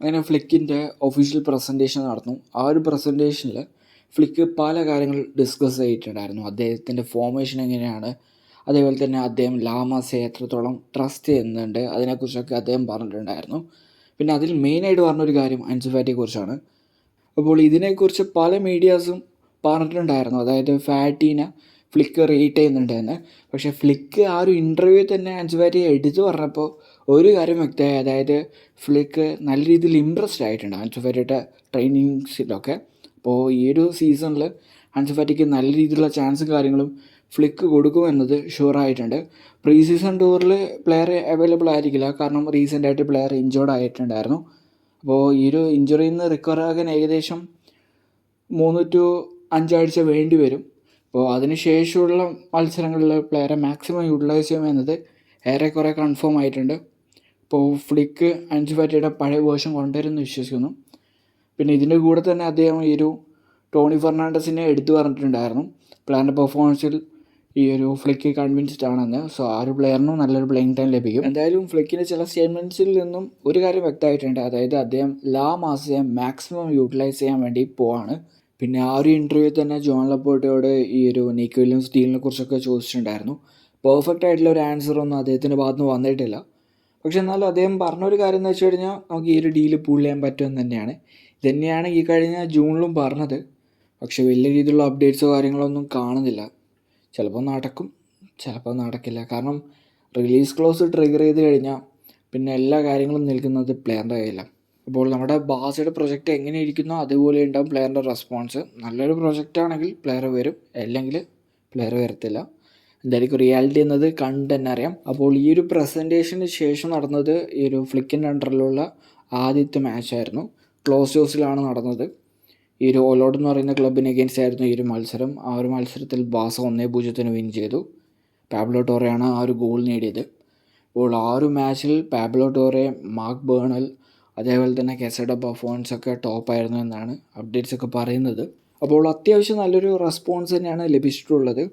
അങ്ങനെ ഫ്ലിക്കിന്റെ official presentation നടന്നു. ആ ഒരു പ്രസന്റേഷനിൽ ഫ്ലിക്ക് പല കാര്യങ്ങൾ ഡിസ്കസ് ചെയ്തിട്ടുണ്ടായിരുന്നു. അദ്ദേഹത്തിന്റെ ഫോർമേഷൻ എങ്ങനെയാണ് അതേപോലെ തന്നെ അദ്ദേഹം ലാമാസെ എത്രത്തോളം ട്രസ്റ്റ് ചെയ്യുന്നുണ്ട് അതിനെക്കുറിച്ചൊക്കെ അദ്ദേഹം പറഞ്ഞിട്ടുണ്ടായിരുന്നു. പിന്നെ അതിൽ മെയിനായിട്ട് പറഞ്ഞൊരു കാര്യം അൻസുഫാറ്റിയെക്കുറിച്ചാണ് അപ്പോൾ ഇതിനെക്കുറിച്ച് പല മീഡിയാസും പറഞ്ഞിട്ടുണ്ടായിരുന്നു. അതായത് ഫാറ്റീനെ ഫ്ലിക്ക് റീറ്റ് ചെയ്യുന്നുണ്ടെന്ന്. പക്ഷേ ഫ്ലിക്ക് ആ ഒരു ഇന്റർവ്യൂ തന്നെ അൻസുഫാറ്റി എടുത്തു പറഞ്ഞപ്പോൾ ഒരു കാര്യം വ്യക്തമായി അതായത് ഫ്ലിക്ക് നല്ല രീതിയിൽ ഇമ്പ്രസ്ഡ് ആയിട്ടുണ്ട് അൻസുഫാറ്റിയുടെ ട്രെയിനിങ്സിലൊക്കെ അപ്പോൾ ഈ ഒരു സീസണിൽ അൻസുഫാറ്റിക്ക് നല്ല രീതിയിലുള്ള ചാൻസും കാര്യങ്ങളും ഫ്ലിക്ക് കൊടുക്കുമെന്നത് ഷുവറായിട്ടുണ്ട് പ്രീ സീസൺ ടൂറിൽ പ്ലെയർ അവൈലബിൾ ആയിരിക്കില്ല. കാരണം റീസെന്റായിട്ട് പ്ലെയർ ഇഞ്ചോർഡ് ആയിട്ടുണ്ടായിരുന്നു. അപ്പോൾ ഈ ഒരു ഇഞ്ചുറിയിൽ നിന്ന് റിക്കവർ ആകാൻ ഏകദേശം മൂന്ന് ടു അഞ്ചാഴ്ച വേണ്ടി വരും. അപ്പോൾ അതിന് ശേഷമുള്ള മത്സരങ്ങളിൽ പ്ലെയറെ മാക്സിമം യൂട്ടിലൈസ് ചെയ്യുമെന്നത് ഏറെക്കുറെ കൺഫേം ആയിട്ടുണ്ട്. ഇപ്പോൾ ഫ്ലിക്ക് അഞ്ച് പാറ്റിയുടെ പഴയ വേർഷൻ കൊണ്ടുവരുമെന്ന് വിശ്വസിക്കുന്നു. പിന്നെ ഇതിന്റെ കൂടെ തന്നെ അദ്ദേഹം ഈ ഒരു ടോണി ഫെർണാണ്ടസിനെ എടുത്തു പറഞ്ഞിട്ടുണ്ടായിരുന്നു. പ്ലെയറിന്റെ പെർഫോമൻസിൽ ഈ ഒരു ഫ്ലിക്ക് കൺവിൻസ്ഡ് ആണെന്ന്. സോ ആ ഒരു പ്ലെയറിനും നല്ലൊരു പ്ലേയിങ് ടൈം ലഭിക്കും. എന്തായാലും ഫ്ലിക്കിന്റെ ചില സ്റ്റേറ്റ്മെന്റ്സിൽ നിന്നും ഒരു കാര്യം വ്യക്തമായിട്ടുണ്ട്. അതായത് അദ്ദേഹം ലാ മാസത്തെ മാക്സിമം യൂട്ടിലൈസ് ചെയ്യാൻ വേണ്ടി പോവാണ്. പിന്നെ ആ ഒരു ഇന്റർവ്യൂ തന്നെ ജോൺ ലപ്പോട്ടയോട് ഈ ഒരു നിക്ക് വില്യംസ് ഡീലിനെ കുറിച്ചൊക്കെ ചോദിച്ചിട്ടുണ്ടായിരുന്നു. പെർഫെക്റ്റ് ആയിട്ടുള്ള ഒരു ആൻസർ ഒന്നും അദ്ദേഹത്തിന്റെ ഭാഗത്ത് നിന്ന് വന്നിട്ടില്ല. പക്ഷെ എന്നാലും അദ്ദേഹം പറഞ്ഞൊരു കാര്യം എന്ന് വെച്ച് കഴിഞ്ഞാൽ നമുക്ക് ഈ ഒരു ഡീൽ പൂൾ ചെയ്യാൻ പറ്റുമെന്ന് തന്നെയാണ്. ഇതന്നെയാണ് ഈ കഴിഞ്ഞ ജൂണിലും പറഞ്ഞത്. പക്ഷെ വലിയ രീതിയിലുള്ള അപ്ഡേറ്റ്സോ കാര്യങ്ങളോ ഒന്നും കാണുന്നില്ല. ചിലപ്പോൾ നടക്കും ചിലപ്പോൾ നടക്കില്ല. കാരണം റിലീസ് ക്ലോസ് ട്രിഗർ ചെയ്ത് കഴിഞ്ഞാൽ പിന്നെ എല്ലാ കാര്യങ്ങളും നിൽക്കുന്നത് പ്ലെയറിന്റെ കയ്യിലാണ് അപ്പോൾ നമ്മുടെ ബാസയുടെ പ്രൊജക്റ്റ് എങ്ങനെ ഇരിക്കുന്നോ അതുപോലെ ഉണ്ടാവും പ്ലെയറിന്റെ റെസ്പോൺസ് നല്ലൊരു പ്രൊജക്റ്റ് ആണെങ്കിൽ പ്ലെയർ വരും അല്ലെങ്കിൽ പ്ലെയർ വരത്തില്ല. എന്തായിരിക്കും റിയാലിറ്റി എന്നത് കണ്ട് തന്നെ അറിയാം. അപ്പോൾ ഈ ഒരു പ്രസന്റേഷന് ശേഷം നടന്നത് ഈ ഒരു ഫ്ലിക്കിന്റെ അണ്ടറിലുള്ള ആദ്യത്തെ മാച്ചായിരുന്നു ക്ലോസ് ഹൗസിലാണ് നടന്നത്. ഈ ഒരു ഓലോഡ് എന്ന് പറയുന്ന ക്ലബിന് എഗെയിൻസ്റ്റ് ആയിരുന്നു ഈ ഒരു മത്സരം. ആ ഒരു മത്സരത്തിൽ ബാസ ഒന്നേ പൂജ്യത്തിന് വിൻ ചെയ്തു. പാബ്ലോ ടോറയാണ് ആ ഒരു ഗോൾ നേടിയത്. അപ്പോൾ ആ ഒരു മാച്ചിൽ പാബ്ലോ ടോറെ മാർക്ക് ബേണൽ അതേപോലെ തന്നെ കെസയുടെ പെർഫോമൻസ് ഒക്കെ ടോപ്പായിരുന്നു എന്നാണ് അപ്ഡേറ്റ്സ് ഒക്കെ പറയുന്നത്. അപ്പോൾ അത്യാവശ്യം നല്ലൊരു റെസ്പോൺസ് തന്നെയാണ് ലഭിച്ചിട്ടുള്ളത്.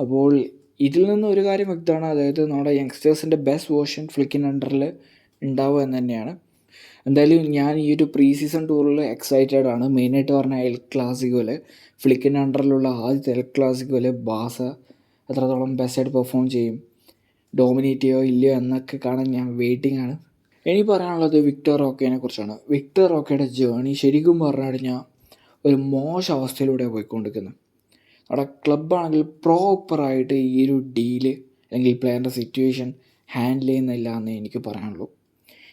അപ്പോൾ ഇതിൽ നിന്ന് ഒരു കാര്യം വ്യക്തമാണ്. അതായത് നമ്മുടെ യങ്സ്റ്റേഴ്സിന്റെ ബെസ്റ്റ് വേർഷൻ ഫ്ലിക്കിൻ അണ്ടറിൽ ഉണ്ടാവുക എന്ന് തന്നെയാണ്. എന്തായാലും ഞാൻ ഈ ഒരു പ്രീ സീസൺ ടൂറിൽ എക്സൈറ്റഡ് ആണ്. മെയിനായിട്ട് പറഞ്ഞ എൽ ക്ലാസിക്കോൽ ഫ്ലിക്കിൻ അണ്ടറിലുള്ള ആദ്യത്തെ എൽ ക്ലാസിക്കോൽ ബാസ എത്രത്തോളം ബെസ്റ്റായിട്ട് പെർഫോം ചെയ്യും. ഡോമിനേറ്റ് ചെയ്യോ ഇല്ലയോ എന്നൊക്കെ കാണാൻ ഞാൻ വെയിറ്റിംഗ് ആണ്. ഇനി പറയാനുള്ളത് വിക്ടർ റോക്കേനെ കുറിച്ചാണ്. വിക്ടർ റോക്കയുടെ ജേണി ശരിക്കും പറഞ്ഞു കഴിഞ്ഞാൽ ഒരു മോശം അവസ്ഥയിലൂടെ പോയിക്കൊണ്ടിരിക്കുന്നത് അവിടെ ക്ലബ്ബാണെങ്കിൽ പ്രോപ്പറായിട്ട് ഈ ഒരു ഡീൽ അല്ലെങ്കിൽ പ്ലെയറിന്റെ സിറ്റുവേഷൻ ഹാൻഡിൽ ചെയ്യുന്നില്ല എന്ന് എനിക്ക് പറയാനുള്ളൂ.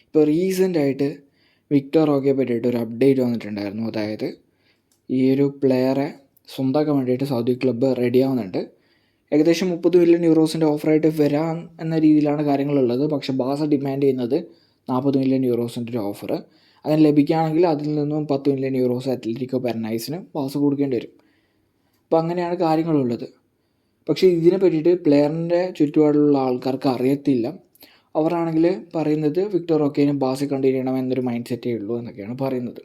ഇപ്പോൾ റീസെന്റായിട്ട് വിക്ടർ റോക്കയെ പറ്റിയിട്ട് ഒരു അപ്ഡേറ്റ് വന്നിട്ടുണ്ടായിരുന്നു. അതായത് ഈ ഒരു പ്ലെയറെ സ്വന്തമാക്കാൻ വേണ്ടിയിട്ട് സൗദി ക്ലബ്ബ് റെഡി ആവുന്നുണ്ട് ഏകദേശം മുപ്പത് മില്യൺ യൂറോസിന്റെ ഓഫറായിട്ട് വരാൻ എന്ന രീതിയിലാണ് കാര്യങ്ങളുള്ളത്. പക്ഷേ ബാസ ഡിമാൻഡ് ചെയ്യുന്നത് നാൽപ്പത് മില്യൺ യൂറോസിന്റെ ഒരു ഓഫർ അതിന് ലഭിക്കുകയാണെങ്കിൽ അതിൽ നിന്നും പത്ത് മില്യൺ യൂറോസ് അത്ലറ്റിക്കോ പെർനൈസിന് പാസ് കൊടുക്കേണ്ടി വരും. അപ്പോൾ അങ്ങനെയാണ് കാര്യങ്ങളുള്ളത്. പക്ഷേ ഇതിനെ പറ്റിയിട്ട് പ്ലെയറിന്റെ ചുറ്റുപാടിലുള്ള ആൾക്കാർക്ക് അറിയത്തില്ല. അവരാണെങ്കിൽ പറയുന്നത് വിക്ടർ ഒക്കെയും ബാസി കണ്ടിന്യൂ ചെയ്യണം എന്നൊരു മൈൻഡ് സെറ്റേ ഉള്ളൂ എന്നൊക്കെയാണ് പറയുന്നത്.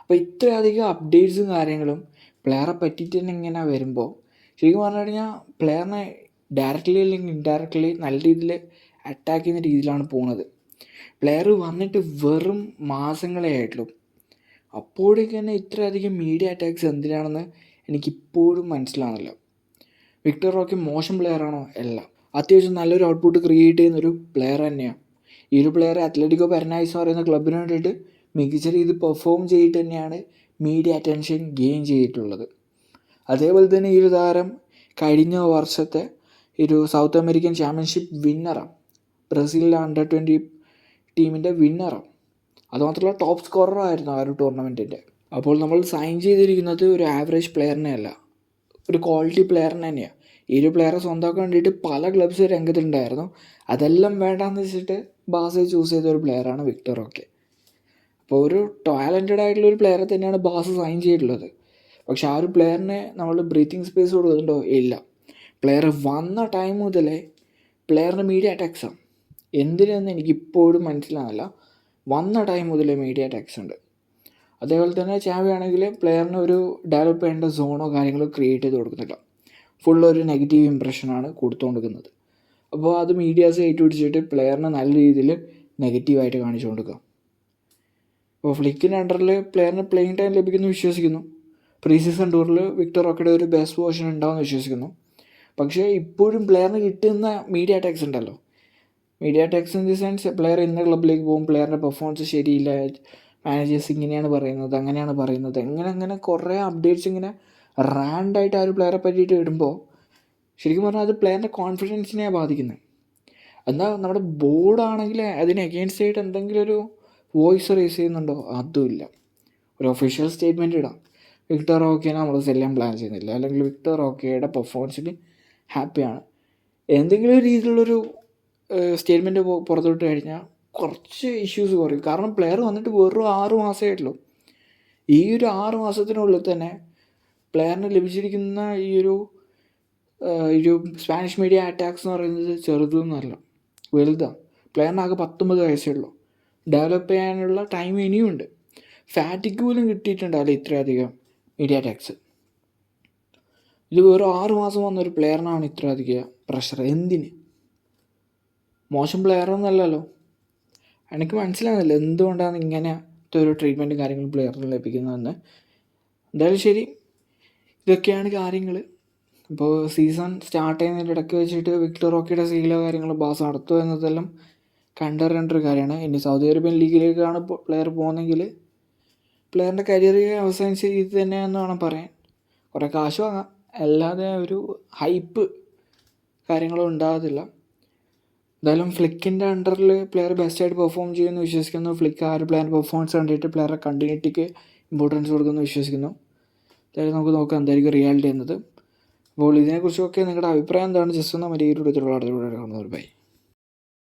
അപ്പോൾ ഇത്രയധികം അപ്ഡേറ്റ്സും കാര്യങ്ങളും പ്ലെയറെ പറ്റിയിട്ട് തന്നെ ഇങ്ങനെ വരുമ്പോൾ ശരിക്കും പറഞ്ഞു കഴിഞ്ഞാൽ പ്ലെയറിനെ ഡയറക്റ്റ്ലി അല്ലെങ്കിൽ ഇൻഡയറക്റ്റ്ലി നല്ല രീതിയിൽ അറ്റാക്ക് ചെയ്യുന്ന രീതിയിലാണ് പോകുന്നത്. പ്ലെയർ വന്നിട്ട് വെറും മാസങ്ങളെ ആയിട്ടുള്ളൂ. അപ്പോഴേക്ക് തന്നെ ഇത്രയധികം മീഡിയ അറ്റാക്സ് എന്തിനാണെന്ന് എനിക്കിപ്പോഴും മനസ്സിലാവുന്നില്ല. വിക്ടർ റോക്കി മോശം പ്ലെയർ ആണോ? അല്ല. അത്യാവശ്യം നല്ലൊരു ഔട്ട്പുട്ട് ക്രിയേറ്റ് ചെയ്യുന്ന ഒരു പ്ലെയർ തന്നെയാണ് ഈ ഒരു പ്ലെയർ അത്ലറ്റിക്കോ പെരനായിസ് പറയുന്ന ക്ലബിന് വേണ്ടിയിട്ട് മികച്ച രീതിയിൽ പെർഫോം ചെയ്തിട്ട് തന്നെയാണ് മീഡിയ അറ്റൻഷൻ ഗെയിൻ ചെയ്തിട്ടുള്ളത്. അതേപോലെ തന്നെ ഈ ഒരു താരം കഴിഞ്ഞ വർഷത്തെ ഒരു സൗത്ത് അമേരിക്കൻ ചാമ്പ്യൻഷിപ്പ് വിന്നറാണ് ബ്രസീലിലെ അണ്ടർ ട്വന്റി ടീമിന്റെ വിന്നറാണ് അതുമാത്രമല്ല ടോപ്പ് സ്കോററായിരുന്നു ആ ഒരു ടൂർണമെന്റിന്റെ അപ്പോൾ നമ്മൾ സൈൻ ചെയ്തിരിക്കുന്നത് ഒരു ആവറേജ് പ്ലെയറിനെ അല്ല. ഒരു ക്വാളിറ്റി പ്ലെയറിനെ തന്നെയാണ് ഈ ഒരു പ്ലെയറെ സ്വന്തമാക്കാൻ വേണ്ടിയിട്ട് പല ക്ലബ്സ് രംഗത്തുണ്ടായിരുന്നു. അതെല്ലാം വേണ്ടാന്ന് വെച്ചിട്ട് ബാസെ ചൂസ് ചെയ്ത ഒരു പ്ലെയറാണ് വിക്ടർ ഒക്കെ അപ്പോൾ ഒരു ടാലന്റഡ് ആയിട്ടുള്ള ഒരു പ്ലെയറെ തന്നെയാണ് ബാസ് സൈൻ ചെയ്തിട്ടുള്ളത്. പക്ഷെ ആ ഒരു പ്ലെയറിനെ നമ്മൾ ബ്രീത്തിങ് സ്പേസ് കൊടുക്കുന്നുണ്ടോ? ഇല്ല. പ്ലെയർ വന്ന ടൈം മുതലേ പ്ലെയറിന് മീഡിയ അറ്റാക്സാണ് എന്തിനെന്ന് എനിക്കിപ്പോഴും മനസ്സിലാകുന്നില്ല വന്ന ടൈം മുതൽ മീഡിയ ടാക്സ് ഉണ്ട്. അതേപോലെ തന്നെ ചാവയാണെങ്കിൽ പ്ലെയറിന് ഒരു ഡെവലപ്പ് ചെയ്യേണ്ട സോണോ കാര്യങ്ങളോ ക്രിയേറ്റ് ചെയ്ത് കൊടുക്കുന്നില്ല. ഫുൾ ഒരു നെഗറ്റീവ് ഇമ്പ്രഷനാണ് കൊടുത്തുകൊണ്ടിരിക്കുന്നത് അപ്പോൾ അത് മീഡിയാസ് ഏറ്റുപിടിച്ചിട്ട് പ്ലെയറിനെ നല്ല രീതിയിൽ നെഗറ്റീവായിട്ട് കാണിച്ചു കൊടുക്കുക അപ്പോൾ ഫ്ലിക്കിന്റെ അണ്ടറിൽ പ്ലെയറിന് പ്ലേയിങ് ടൈം ലഭിക്കുന്നു വിശ്വസിക്കുന്നു. പ്രീ സീസൺ ടൂറിൽ വിക്ടർ റോക്കയുടെ ഒരു ബെസ്റ്റ് പോർഷൻ ഉണ്ടാവുമെന്ന് വിശ്വസിക്കുന്നു. പക്ഷേ ഇപ്പോഴും പ്ലെയറിന് കിട്ടുന്ന മീഡിയ ടാക്സ് ഉണ്ടല്ലോ. Media talks in the sense player ഇന്ന ക്ലബിലേക്ക് പോകും. പ്ലെയറിന്റെ പെർഫോമൻസ് ശരിയില്ല. മാനേജേഴ്സ് ഇങ്ങനെയാണ് പറയുന്നത് അങ്ങനെയാണ് പറയുന്നത്. എങ്ങനെ അങ്ങനെ കുറേ അപ്ഡേറ്റ്സ് ഇങ്ങനെ റാൻഡായിട്ട് ആ ഒരു പ്ലെയറെ പറ്റിയിട്ട് ഇടുമ്പോൾ ശരിക്കും പറഞ്ഞാൽ അത് പ്ലെയറിന്റെ കോൺഫിഡൻസിനെ ബാധിക്കുന്നത് എന്നാൽ നമ്മുടെ ബോർഡാണെങ്കിൽ അതിന് എഗെയിൻസ്റ്റ് ആയിട്ട് എന്തെങ്കിലും ഒരു വോയിസ് റേസ് ചെയ്യുന്നുണ്ടോ? അതുമില്ല ഒരു ഒഫീഷ്യൽ സ്റ്റേറ്റ്മെന്റ് ഇടാം. വിക്ടർ ഓക്കേനെ നമ്മൾ സെല്ലാൻ പ്ലാൻ ചെയ്യുന്നില്ല. അല്ലെങ്കിൽ വിക്ടർ ഓക്കേയുടെ പെർഫോമൻസിൽ ഹാപ്പിയാണ് എന്തെങ്കിലും രീതിയിലുള്ളൊരു സ്റ്റേറ്റ്മെന്റ് പുറത്തോട്ട് കഴിഞ്ഞാൽ കുറച്ച് ഇഷ്യൂസ് കുറയും. കാരണം പ്ലെയർ വന്നിട്ട് വെറും ആറ് മാസമേ ആയിട്ടുള്ളൂ. ഈ ഒരു ആറ് മാസത്തിനുള്ളിൽ തന്നെ പ്ലെയറിന് ലഭിച്ചിരിക്കുന്ന ഈ ഒരു ഒരു സ്പാനിഷ് മീഡിയ അറ്റാക്സ് എന്ന് പറയുന്നത് ചെറുതൊന്നുമല്ല വലുതാണ്. പ്ലെയറിനാകെ പത്തൊമ്പത് വയസ്സേ ഉള്ളൂ. ഡെവലപ്പ് ചെയ്യാനുള്ള ടൈം ഇനിയുമുണ്ട് ഫാറ്റിക്ക് പോലും കിട്ടിയിട്ടുണ്ടല്ലോ ഇത്രയധികം മീഡിയ അറ്റാക്സ് ഇത് വെറും ആറ് മാസം വന്ന ഒരു പ്ലെയറിനാണ് ഇത്രയധികം പ്രഷർ എന്തിന്? മോശം പ്ലെയർ ഒന്നല്ലല്ലോ എനിക്ക് മനസ്സിലാകുന്നില്ല എന്തുകൊണ്ടാണ് ഇങ്ങനത്തെ ഒരു ട്രീറ്റ്മെന്റും കാര്യങ്ങളും പ്ലെയറിന് ലഭിക്കുന്നതെന്ന്. എന്തായാലും ശരി ഇതൊക്കെയാണ് കാര്യങ്ങൾ ഇപ്പോൾ സീസൺ സ്റ്റാർട്ട് ചെയ്യുന്നതിന്റെ ഇടയ്ക്ക് വെച്ചിട്ട് വിക്ടർ റോക്കിയുടെ സീലോ കാര്യങ്ങൾ ബാസ് നടത്തുക എന്നതെല്ലാം കണ്ടറിയേണ്ട ഒരു കാര്യമാണ്. ഇനി സൗദി അറേബ്യൻ ലീഗിലേക്കാണ് പ്ലെയർ പോകുന്നതെങ്കിൽ പ്ലെയറിന്റെ കരിയർ അവസാനിച്ച രീതി തന്നെയാണെന്ന് വേണം പറയാൻ. കുറേ കാശ് വാങ്ങാം. അല്ലാതെ ഒരു ഹൈപ്പ് കാര്യങ്ങളും ഉണ്ടാകത്തില്ല. എന്തായാലും ഫ്ലിക്കിന്റെ അണ്ടറിൽ പ്ലെയർ ബെസ്റ്റായിട്ട് പെർഫോം ചെയ്യുമെന്ന് വിശ്വസിക്കുന്നു. ഫ്ലിക്ക് ആ ഒരു പ്ലെയറിന്റെ പെർഫോമൻസ് കണ്ടിട്ട് പ്ലെയറെ കണ്ടിന്യൂറ്റിക്ക് ഇമ്പോർട്ടൻസ് കൊടുക്കുമെന്ന് വിശ്വസിക്കുന്നു. എന്തായാലും നമുക്ക് നോക്കാം എന്തായിരിക്കും റിയാലിറ്റി എന്നത്. അപ്പോൾ ഇതിനെക്കുറിച്ചൊക്കെ നിങ്ങളുടെ അഭിപ്രായം എന്താണ്? ജസ്റ്റ് ഒന്ന് മറ്റേ ഈ ഒരു ബൈ